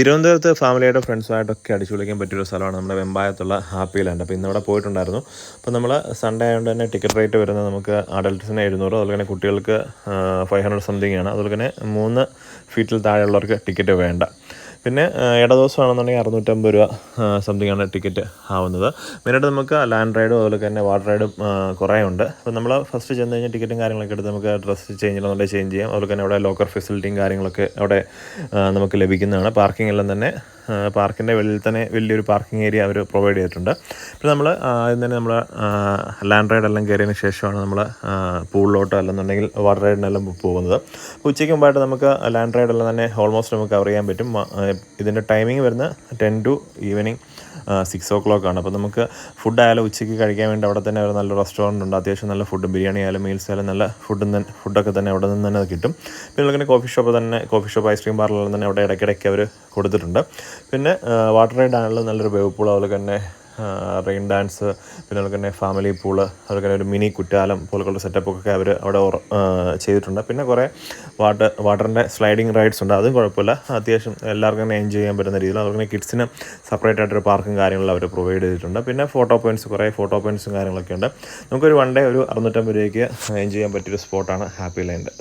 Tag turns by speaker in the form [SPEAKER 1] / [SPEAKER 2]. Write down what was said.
[SPEAKER 1] തിരുവനന്തപുരത്ത് ഫാമിലിയായിട്ട് ഫ്രണ്ട്സുമായിട്ടൊക്കെ അടിച്ചു വിളിക്കാൻ പറ്റിയൊരു സ്ഥലമാണ് നമ്മുടെ വെമ്പായത്തുള്ള ഹാപ്പി ലാൻഡ്. അപ്പോൾ ഇന്നിവിടെ പോയിട്ടുണ്ടായിരുന്നു. അപ്പോൾ നമ്മൾ സൺഡേ ആയതുകൊണ്ട് തന്നെ ടിക്കറ്റ് റേറ്റ് വരുന്നത് നമുക്ക് അഡൽട്ട്സിന് എഴുന്നൂറ് അതുപോലെ തന്നെ കുട്ടികൾക്ക് ഫൈവ് ഹൺഡ്രഡ് സംതിങ് ആണ്. അതുപോലെ തന്നെ മൂന്ന് ഫീറ്റിൽ താഴെയുള്ളവർക്ക് ടിക്കറ്റ് വേണ്ട. പിന്നെ ഇടദിവസമാണെന്നുണ്ടെങ്കിൽ അറുന്നൂറ്റമ്പത് രൂപ സംതിങ് ആണ് ടിക്കറ്റ് ആവുന്നത്. മെയിനായിട്ട് നമുക്ക് ലാൻഡ് റൈഡും അതുപോലെ തന്നെ വാട്ടർ റൈഡും കുറേ ഉണ്ട്. അപ്പോൾ നമ്മൾ ഫസ്റ്റ് ചെന്ന് കഴിഞ്ഞാൽ ടിക്കറ്റും കാര്യങ്ങളൊക്കെ എടുത്ത് നമുക്ക് ഡ്രസ്സ് ചേഞ്ച് ചെയ്യണമെന്നുണ്ടെങ്കിൽ ചേഞ്ച് ചെയ്യാം. അതുപോലെ തന്നെ അവിടെ ലോക്കർ ഫെസിലിറ്റിയും കാര്യങ്ങളൊക്കെ അവിടെ നമുക്ക് ലഭിക്കുന്നതാണ്. പാർക്കിംഗ് എല്ലാം തന്നെ പാർക്കിന്റെ വെളിയിൽ തന്നെ വലിയൊരു പാർക്കിംഗ് ഏരിയ അവർ പ്രൊവൈഡ് ചെയ്തിട്ടുണ്ട്. പിന്നെ നമ്മൾ ആദ്യം തന്നെ നമ്മൾ ലാൻഡ് റൈഡ് എല്ലാം കയറിയതിന് ശേഷമാണ് നമ്മൾ പൂളിലോട്ടോ അല്ലെന്നുണ്ടെങ്കിൽ വാട്ടർ റൈഡിനെല്ലാം പോകുന്നത്. അപ്പോൾ ഉച്ചയ്ക്ക് മുമ്പായിട്ട് നമുക്ക് ലാൻഡ് റൈഡ് എല്ലാം തന്നെ ഓൾമോസ്റ്റ് നമുക്ക് കവർ ചെയ്യാൻ പറ്റും. ഇതിന്റെ ടൈമിംഗ് വരുന്നത് ten to evening six o'clock ആണ്. അപ്പോൾ നമുക്ക് ഫുഡ് ആയാലും ഉച്ചയ്ക്ക് കഴിക്കാൻ വേണ്ടി അവിടെ തന്നെ ഒരു നല്ല റെസ്റ്റോറന്റ് ഉണ്ട്. അത്യാവശ്യം നല്ല ഫുഡ് ബിരിയാണി ആയാലും മീൽസ് ആയാലും നല്ല ഫുഡും തന്നെ ഫുഡൊക്കെ തന്നെ അവിടെ നിന്ന് തന്നെ കിട്ടും. പിന്നെ അതുപോലെ കോഫി ഷോപ്പ് തന്നെ കോഫി ഷോപ്പ് ഐസ്ക്രീം പാർലറിൽ തന്നെ അവിടെ ഇടയ്ക്കിടയ്ക്ക് അവർ കൊടുത്തിട്ടുണ്ട്. പിന്നെ വാട്ടർ റൈഡ് ആണെങ്കിലും നല്ലൊരു വേവ് പൂൾ അതുപോലെ തന്നെ റെയിൻ ഡാൻസ് പിന്നെ അതുപോലെ തന്നെ ഫാമിലി പൂൾ അതുപോലെ തന്നെ ഒരു മിനി കുറ്റാലം പോലുള്ള സെറ്റപ്പൊക്കെ അവർ അവിടെ ചെയ്തിട്ടുണ്ട്. പിന്നെ കുറേ വാട്ടർ വാട്ടറിന്റെ സ്ലൈഡിങ് റൈഡ്സ് ഉണ്ട്. അതും കുഴപ്പമില്ല. അത്യാവശ്യം എല്ലാവർക്കും തന്നെ എൻജോയ് ചെയ്യാൻ പറ്റുന്ന രീതിയിൽ അതുപോലെ കിഡ്സിന് സെപ്പറേറ്റ് ആയിട്ട് ഒരു പാർക്കും കാര്യങ്ങളും അവർ പ്രൊവൈഡ് ചെയ്തിട്ടുണ്ട്. പിന്നെ ഫോട്ടോ പോയിന്റ്സ് കുറേ ഫോട്ടോ പോയിന്റ്സും കാര്യങ്ങളൊക്കെ ഉണ്ട്. നമുക്കൊരു വൺ ഡേ ഒരു അറുന്നൂറ്റമ്പത് രൂപയ്ക്ക് എൻജോയ് ചെയ്യാൻ പറ്റിയൊരു സ്പോട്ടാണ് ഹാപ്പി ലാൻഡ്